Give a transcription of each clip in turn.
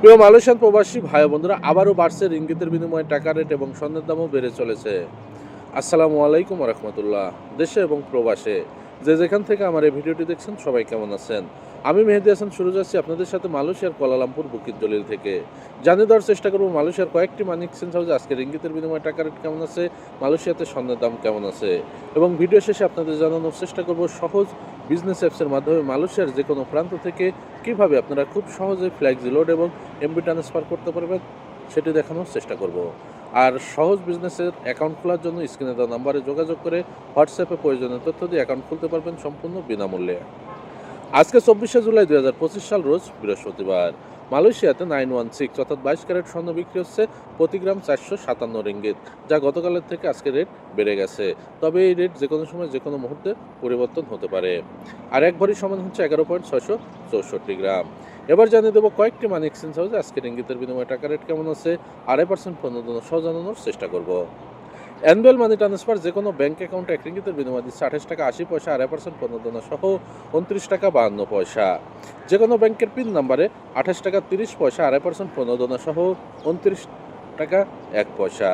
প্রিয় মালয়েশিয়ান প্রবাসী ভাই বন্ধুরা আবারও বাড়ছে রিঙ্গিতের বিনিময়ে টাকা রেট এবং স্বর্ণের দামও বেড়ে চলেছে। আসসালামু আলাইকুম রহমতুল্লাহ। দেশে এবং প্রবাসে যে যেখান থেকে আমার এই ভিডিওটি দেখছেন, সবাই কেমন আছেন? আমি মেহেদি হাসান, শুরু যাচ্ছি আপনাদের সাথে মালয়েশিয়ার কোয়ালালামপুর বুকির দলিল থেকে। জানিয়ে দেওয়ার চেষ্টা করব, মালয়েশিয়ার কয়েকটি মানি এক্সচেঞ্জ হাউসে আজকে রিঙ্গিতের বিনিময়ে টাকা রেট কেমন আছে, মালয়েশিয়াতে স্বর্ণের দাম কেমন আছে, এবং ভিডিও শেষে আপনাদের জানানোর চেষ্টা করব, সহজ বিজনেস অ্যাপসের মাধ্যমে মালয়েশিয়ার যে কোনো প্রান্ত থেকে কীভাবে আপনারা খুব সহজে ফ্ল্যাক্সি লোড এবং এমবি ট্রান্সফার করতে পারবেন, সেটি দেখানোর চেষ্টা করব। আর সহজ বিজনেসের অ্যাকাউন্ট খোলার জন্য স্ক্রিনে দেওয়া নাম্বারে যোগাযোগ করে হোয়াটসঅ্যাপে প্রয়োজনীয় তথ্য দিয়ে অ্যাকাউন্ট খুলতে পারবেন সম্পূর্ণ বিনামূল্যে। আজকে চব্বিশে জুলাই দু হাজার পঁচিশ সাল রোজ বৃহস্পতিবার। মালয়েশিয়াতে নাইন ওয়ান সিক্স অর্থাৎ বাইশ ক্যারেট স্বর্ণ বিক্রি হচ্ছে প্রতি গ্রাম চারশো সাতান্ন রিঙ্গিত, যা গতকালের থেকে আজকে রেট বেড়ে গেছে। তবে এই রেট যে কোনো সময় যে কোনো মুহূর্তে পরিবর্তন হতে পারে। আর এক ভরি সমান হচ্ছে এগারো পয়েন্ট ছয়শো চৌষট্টি গ্রাম। এবার জানিয়ে দেবো কয়েকটি মানি এক্সচেঞ্জ হাউসে আজকে রিঙ্গিতের বিনিময়ে টাকা রেট কেমন আছে আড়াই পার্সেন্ট পণ্য সহ জানানোর চেষ্টা করব। অ্যানুয়াল মানি ট্রান্সফার যে কোনো ব্যাঙ্ক অ্যাকাউন্টে এক রিঙ্গিতের বিনিময় দিচ্ছে আঠাশ টাকা, আশি পয়সা, আড়াই পার্সেন্ট প্রণোদনা সহ উনত্রিশ টাকা, বাহান্ন পয়সা। যে কোনো ব্যাংকের পিন নাম্বারে আঠাশ টাকা, তিরিশ পয়সা, আড়াই পার্সেন্ট প্রণোদনা সহ উনত্রিশ টাকা, এক পয়সা।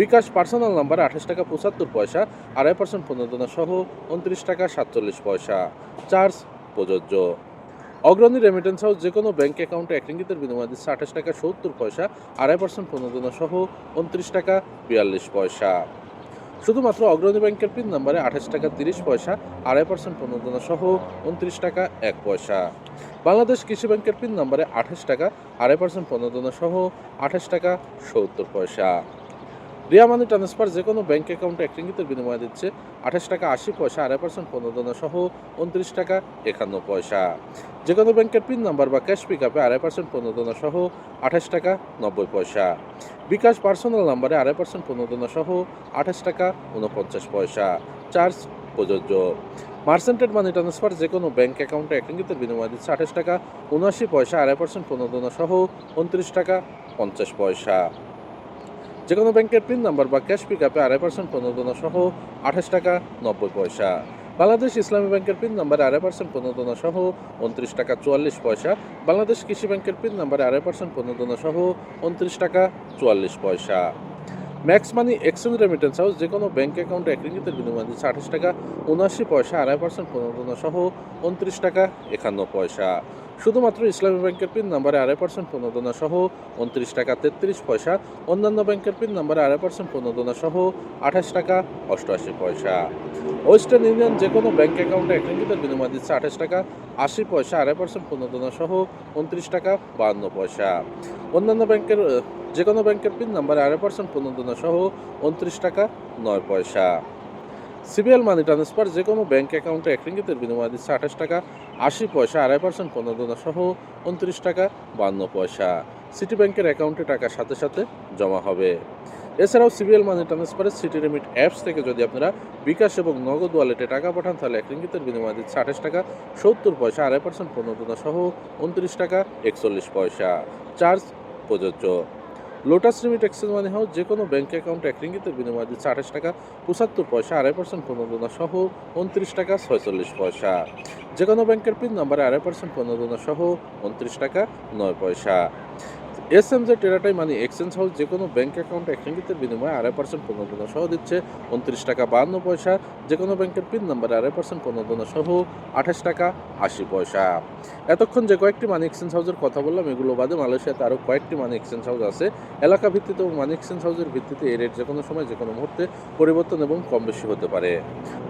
বিকাশ পার্সোনাল নাম্বারে আঠাশ টাকা, পঁচাত্তর পয়সা, আড়াই পার্সেন্ট প্রণোদনা সহ উনত্রিশ টাকা, সাতচল্লিশ পয়সা। চার্জ প্রযোজ্য। অগ্রণী রেমিটেন্স হাউস যে কোনো ব্যাঙ্ক অ্যাকাউন্টে এক রিঙ্গিতের বিনিময় দিচ্ছে আঠাশ টাকা সত্তর পয়সা, আড়াই পার্সেন্ট প্রণোদনা সহ উনত্রিশ টাকা বিয়াল্লিশ পয়সা। শুধুমাত্র অগ্রণী ব্যাংকের পিন নাম্বারে আঠাশ টাকা তিরিশ পয়সা, আড়াই পার্সেন্ট প্রণোদনা সহ উনত্রিশ টাকা এক পয়সা। বাংলাদেশ কৃষি ব্যাংকের পিন নাম্বারে আঠাশ টাকা, আড়াই পার্সেন্ট প্রণোদনা সহ আঠাশ টাকা সত্তর পয়সা। রিয়া মানি ট্রান্সফার যে কোনো ব্যাঙ্ক অ্যাকাউন্টে এক রিঙ্গিতের বিনিময় দিচ্ছে। আঠাশ টাকা আশি পয়সা, আড়াই পার্সেন্ট প্রণোদনা সহ উনত্রিশ টাকা একান্ন পয়সা। যে কোনো ব্যাংকের পিন নাম্বার বা ক্যাশ পিক আপে আড়াই পার্সেন্ট প্রণোদনা সহ আঠাশ টাকা নব্বই পয়সা। বিকাশ পার্সোনাল নাম্বারে আড়াই পার্সেন্ট প্রণোদনা সহ আঠাশ টাকা উনপঞ্চাশ পয়সা। চার্জ প্রযোজ্য। মার্সেন্টেড মানি ট্রান্সফার যে কোনো ব্যাঙ্ক অ্যাকাউন্টে এক রিঙ্গিতের বিনিময় দিচ্ছে আঠাশ টাকা উনআশি পয়সা, আড়াই পার্সেন্ট প্রণোদনা সহ উনত্রিশ টাকা পঞ্চাশ পয়সা। যে কোনো ব্যাংকের পিন নাম্বার বা ক্যাশ পিক আপে আড়াই পার্সেন্ট প্রণোদনা সহ আঠাশ টাকা নব্বই পয়সা। বাংলাদেশ ইসলামী ব্যাংকের পিন নাম্বারে আড়াই পার্সেন্ট প্রণোদনা সহ উনত্রিশ টাকা চুয়াল্লিশ পয়সা। বাংলাদেশ কৃষি ব্যাংকের পিন নাম্বারে আড়াই পার্সেন্ট প্রণোদনা সহ উনত্রিশ টাকা চুয়াল্লিশ পয়সা। Max money exchange remittance house যে কোনো ব্যাঙ্ক অ্যাকাউন্টে এক রিঙ্গিতের বিনিময় দিচ্ছে আঠাশ টাকা উনআশি পয়সা, আড়াই পার্সেন্ট প্রণোদনা সহ উনত্রিশ টাকা একান্ন পয়সা। শুধুমাত্র ইসলামী ব্যাংকের পিন নাম্বারে আড়াই পার্সেন্ট প্রণোদনা সহ উনত্রিশ টাকা তেত্রিশ পয়সা, অন্যান্য ব্যাংকের পিন নাম্বারে আড়াই পার্সেন্ট প্রণোদনা সহ আঠাশ টাকা অষ্টআশি পয়সা। ওয়েস্টার্ন ইউনিয়ন যে কোনো ব্যাংক অ্যাকাউন্টে এক বিনিময় দিচ্ছে আঠাশ টাকা, আশি পয়সা, আড়াই পার্সেন্ট প্রণোদনা সহ উনত্রিশ টাকা বাহান্ন পয়সা। অন্যান্য ব্যাংকের যে কোনো ব্যাংকের পিন নাম্বারে আড়াই পার্সেন্ট প্রণোদনা সহ উনত্রিশ টাকা নয় পয়সা। সিবিএল মানি ট্রান্সফার যে কোনো ব্যাঙ্ক অ্যাকাউন্টে এক রিঙ্গিতের বিনিময় দিচ্ছে আঠাশ টাকা, আশি পয়সা, আড়াই পার্সেন্ট প্রণোদনা সহ উনত্রিশ টাকা, বান্ন পয়সা। সিটি ব্যাংকের অ্যাকাউন্টে টাকার সাথে সাথে জমা হবে। এছাড়াও সিবিএল মানি ট্রান্সফারের সিটি রেমিট অ্যাপস থেকে যদি আপনারা বিকাশ এবং নগদ ওয়ালেটে টাকা পাঠান, তাহলে এক রিঙ্গিতের বিনিময় দিচ্ছে আঠাশ টাকা, সত্তর পয়সা, আড়াই পার্সেন্ট প্রণোদনা সহ উনত্রিশ টাকা, একচল্লিশ পয়সা। চার্জ প্রযোজ্য। Lotus Remit exchange money house যে কোনো ব্যাঙ্ক অ্যাকাউন্টে এক রিঙ্গিতের বিনিময় দিচ্ছে আঠাশ টাকা পঁচাত্তর পয়সা, আড়াই পার্সেন্ট প্রণোদনা সহ উনত্রিশ টাকা ছয়চল্লিশ পয়সা। যে কোনো ব্যাংকের পিন নাম্বারে আড়াই পার্সেন্ট প্রণোদনা সহ উনত্রিশ টাকা নয় পয়সা। এস এম জে টেরাটাই মানি এক্সচেঞ্জ হাউস যে কোনো ব্যাঙ্ক অ্যাকাউন্টে এক রিঙ্গিতের বিনিময়ে আড়াই পার্সেন্ট প্রণোদনা সহ দিচ্ছে উনত্রিশ টাকা বাহান্ন পয়সা। যে কোনো ব্যাংকের পিন নাম্বারে আড়াই পার্সেন্ট প্রণোদনা সহ আঠাশ টাকা আশি পয়সা। এতক্ষণ যে কয়েকটি মানি এক্সচেঞ্জ হাউসের কথা বললাম, এগুলো বাদে মালয়েশিয়াতে আরও কয়েকটি মানি এক্সচেঞ্জ হাউস আছে। এলাকা ভিত্তিতে এবং মানি এক্সচেঞ্জ হাউসের ভিত্তিতে এই রেট যে কোনো সময় যে কোনো মুহূর্তে পরিবর্তন এবং কম বেশি হতে পারে।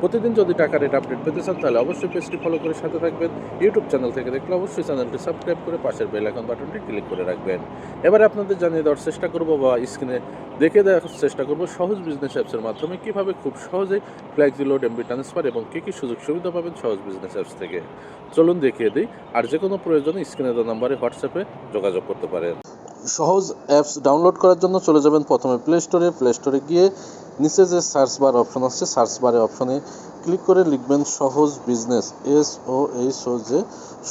প্রতিদিন যদি টাকা রেট আপডেট পেতে চান, তাহলে অবশ্যই পেজটি ফলো করে সাথে থাকবেন। ইউটিউব চ্যানেল থেকে দেখলে অবশ্যই চ্যানেলটি সাবস্ক্রাইব করে পাশের বেল আইকন বাটনটি ক্লিক করে রাখবেন। এবারে আপনাদের জানিয়ে দেওয়ার চেষ্টা করব বা স্ক্রিনে দেখে দেওয়ার চেষ্টা করব সহজ বিজনেস অ্যাপসের মাধ্যমে কীভাবে খুব সহজেই ফ্ল্যাক্সি লোড এমবি ট্রান্সফার এবং কী কী সুযোগ সুবিধা পাবেন সহজ বিজনেস অ্যাপস থেকে। চলুন দেখিয়ে দিই, আর যে কোনো প্রয়োজনে স্ক্রিনে দেওয়া নাম্বারে হোয়াটসঅ্যাপে যোগাযোগ করতে পারেন। সহজ অ্যাপস ডাউনলোড করার জন্য চলে যাবেন প্রথমে প্লে স্টোরে প্লে স্টোরে গিয়ে নিচে যে সার্চ বার অপশন আছে সার্চ বারে অপশনে ক্লিক করে লিখবেন Sohoj business S O H O যে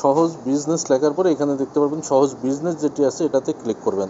সহজ বিজনেস লেখার পরে এখানে দেখতে পারবেন সহজ বিজনেস যেটি আছে, এটাতে ক্লিক করবেন।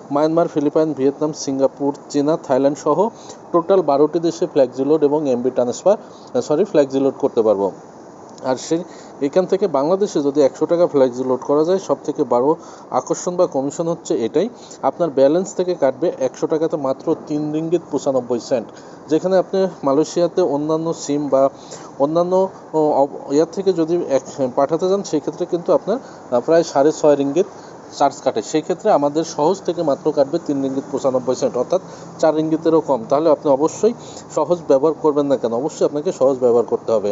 Myanmar, Philippines, Vietnam, Singapore, চীনা, থাইল্যান্ড সহ টোটাল বারোটি দেশে ফ্ল্যাক্সি লোড এবং MB transfer sorry flexi load করতে পারব। আর সেই, এখান থেকে বাংলাদেশে যদি একশো টাকা ফ্ল্যাক্সি লোড করা যায় সব থেকে বড় আকর্ষণ বা কমিশন হচ্ছে এটাই, আপনার ব্যালেন্স থেকে কাটবে একশো টাকাতে মাত্র তিন রিঙ্গিত পঁচানব্বই সেন্ট। যেখানে আপনি মালয়েশিয়াতে অন্যান্য সিম বা অন্যান্য ইয়ার থেকে যদি এক, পাঠাতে যান সেক্ষেত্রে কিন্তু আপনার প্রায় সাড়ে ছয় রিঙ্গিত চার্জ কাটে। সেই ক্ষেত্রে আমাদের সহজ থেকে মাত্র কাটবে তিন রিঙ্গিত পঁচানব্বই সেন্ট, অর্থাৎ চার রিঙ্গিতেরও কম। তাহলে আপনি অবশ্যই সহজ ব্যবহার করবেন না কেন? অবশ্যই আপনাকে সহজ ব্যবহার করতে হবে।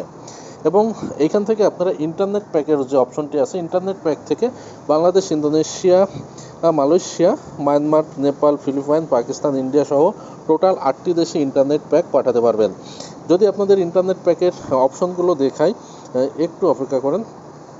এবং এইখান থেকে আপনারা ইন্টারনেট প্যাকের যে অপশনটি আছে, ইন্টারনেট প্যাক থেকে Bangladesh, Indonesia Malaysia, Myanmar, Nepal, Philippines, Pakistan, India সহ টোটাল আটটি দেশে ইন্টারনেট প্যাক পাঠাতে পারবেন। যদি আপনাদের ইন্টারনেট প্যাকের অপশনগুলো দেখাই একটু অপেক্ষা করেন।